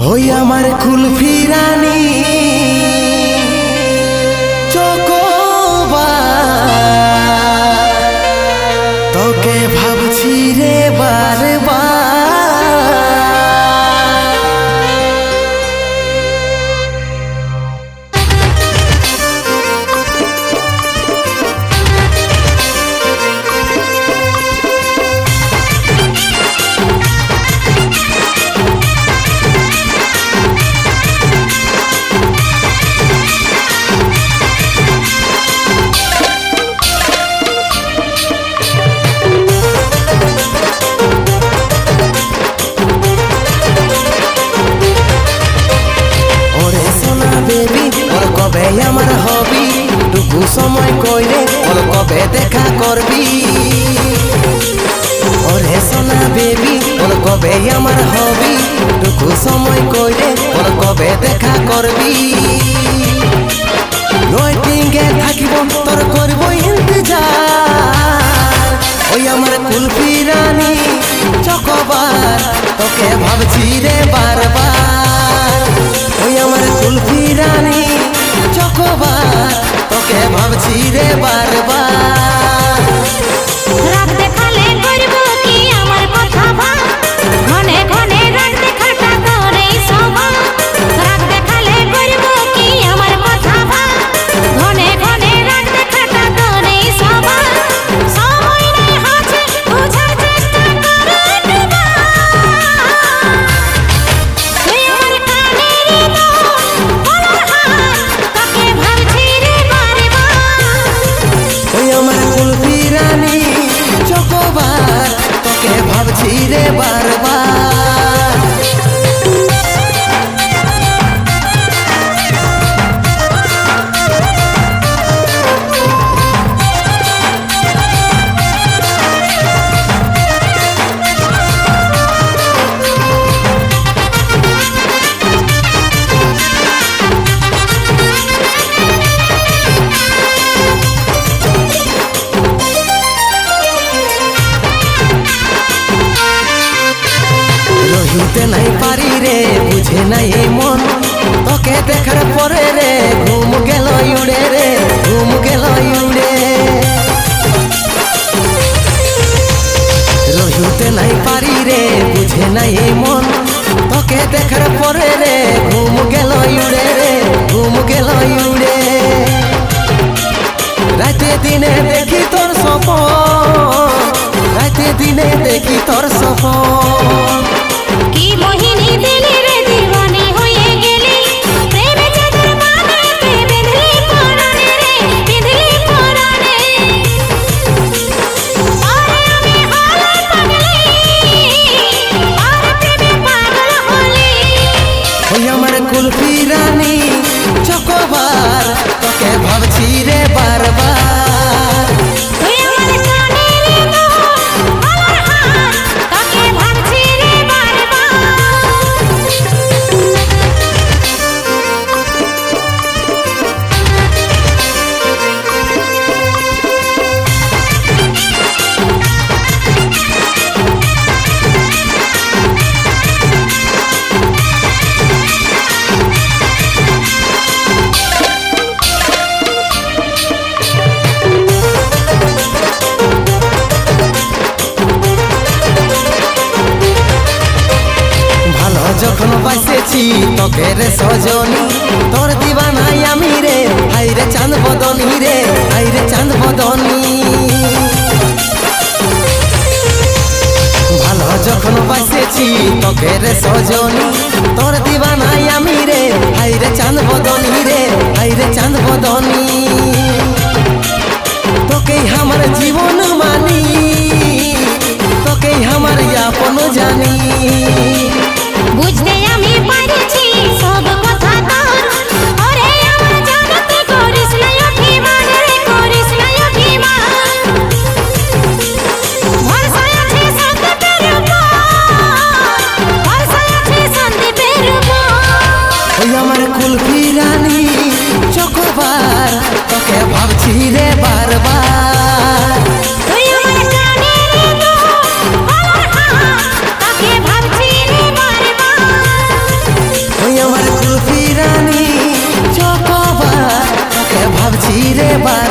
হই আমার কুলফি রানী তোকে ভাবছি রে বারবার। কবে আমার হবি, টুকু সময় কইলে ওর কবে দেখা করবি? ওরে সোনা বেবি ওর কবে আমার হবি, টুকু সময় কইলে ওর কবে দেখা করবি? ওয়েটিংয়ে থাকিব, তোর করব ইন্তজার। ওই আমার কুলফি রানী, চকবার, তোকে ভাবছি রে বারবার। রহিতে নাই পারি রে, বুঝে নাই মন। তোকে দেখার পরে রে, ঘুম গেল উড়ে রে, ঘুম গেল উড়ে রহিতে নাই পারি রে, বুঝে নাই মন। তোকে দেখার পরে রে, ঘুম গেল উড়ে রে, ঘুম গেল উড়ে রাতে দিনে দেখি তোর সপন রাতে দিনে দেখি তোর সপন বাসেছি তোকে রে সজনী। তোর দিবানাই আমি রে, হাই রে চাঁদ বদনী রে, হাই রে চাঁদ বদনী। ভালো যখন বাসেছি তোকে রে সজনী। তোর দিবানাই আমি রে, হাই রে চাঁদ বদনী রে, হাই রে চাঁদ বদনী। তোকেই আমার জীবন মানি, তোকেই আমার আপন জানি। কুলফি রানী চকবার তোকে ভাবছি রে বারবার। আমার কুলফি রানী চকবার তোকে ভাবছি রে বারবার।